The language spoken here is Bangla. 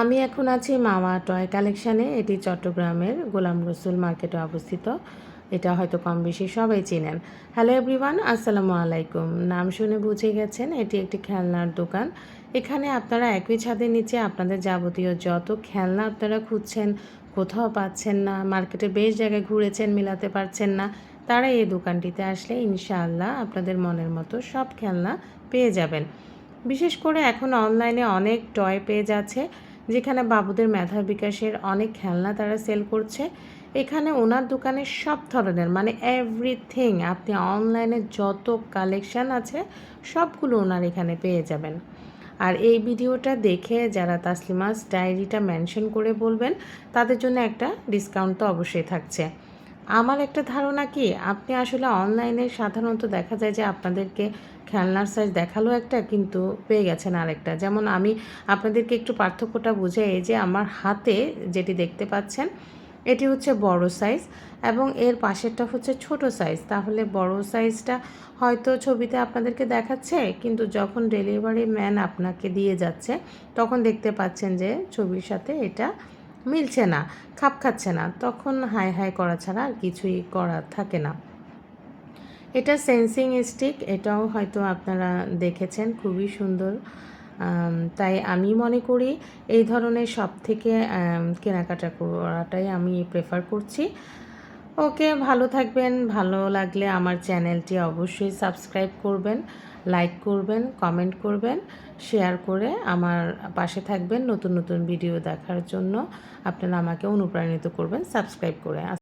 আমি এখন আছি মামা টয় কালেকশানে, এটি চট্টগ্রামের গোলাম রসুল মার্কেটে অবস্থিত। এটা হয়তো কম বেশি সবাই চেনেন। হ্যালো এভরিওয়ান, আসসালামু আলাইকুম। নাম শুনে বুঝে গেছেন, এটি একটি খেলনার দোকান। এখানে আপনারা একই ছাদের নিচে আপনাদের যাবতীয় যত খেলনা আপনারা খুঁজছেন, কোথাও পাচ্ছেন না, মার্কেটে বেশ জায়গায় ঘুরেছেন, মিলাতে পারছেন না, তারা এই দোকানটিতে আসলে ইনশাআল্লাহ আপনাদের মনের মতো সব খেলনা পেয়ে যাবেন। বিশেষ করে এখন অনলাইনে অনেক টয় পেজ আছে যেখানে বাবুদের মেধা বিকাশের অনেক খেলনা তারা সেল করছে। এখানে ওনার দোকানে সব ধরনের মানে এভরিথিং আপনি অনলাইনে যত কালেকশান আছে, সবগুলো ওনার এখানে পেয়ে যাবেন। আর এই ভিডিওটা দেখে যারা তাসলিমাস ডায়েরিটা মেনশন করে বলবেন, তাদের জন্য একটা ডিসকাউন্ট তো অবশ্যই থাকছে। আমার একটা ধারণা কি? আপনি আসলে অনলাইনে সাধারণত দেখা যায় যে আপনাদেরকে খেলনার সাইজ দেখাল একটা, কিন্তু পেয়ে গেছেন আরেকটা। যেমন আমি আপনাদেরকে একটু পার্থক্যটা বুঝাই যে আমার হাতে যেটি দেখতে পাচ্ছেন, এটি হচ্ছে বড় সাইজ এবং এর পাশেরটা হচ্ছে ছোট সাইজ তাহলে বড় সাইজটা হয়তো ছবিতে আপনাদেরকে দেখাচ্ছে, কিন্তু যখন ডেলিভারি ম্যান আপনাকে দিয়ে যাচ্ছে, তখন দেখতে পাচ্ছেন যে ছবির সাথে এটা মিলছে না, খাপ খাচ্ছে না, তখন হাই হাই করা ছাড়া আর কিছুই করা থাকে না। এটা সেন্সিং স্টিক এটাও হয়তো আপনারা দেখেছেন, খুবই সুন্দর। তাই আমি মনে করি এই ধরনের সব থেকে কেনাকাটা করাটাই আমি প্রেফার করছি। ওকে, ভালো থাকবেন, ভালো লাগলে আমার চ্যানেলটি অবশ্যই সাবস্ক্রাইব করবেন, লাইক করবেন, কমেন্ট করবেন, শেয়ার করে আমার পাশে থাকবেন নতুন নতুন ভিডিও দেখার জন্য। আপনারা আমাকে অনুপ্রাণিত করবেন, সাবস্ক্রাইব করে।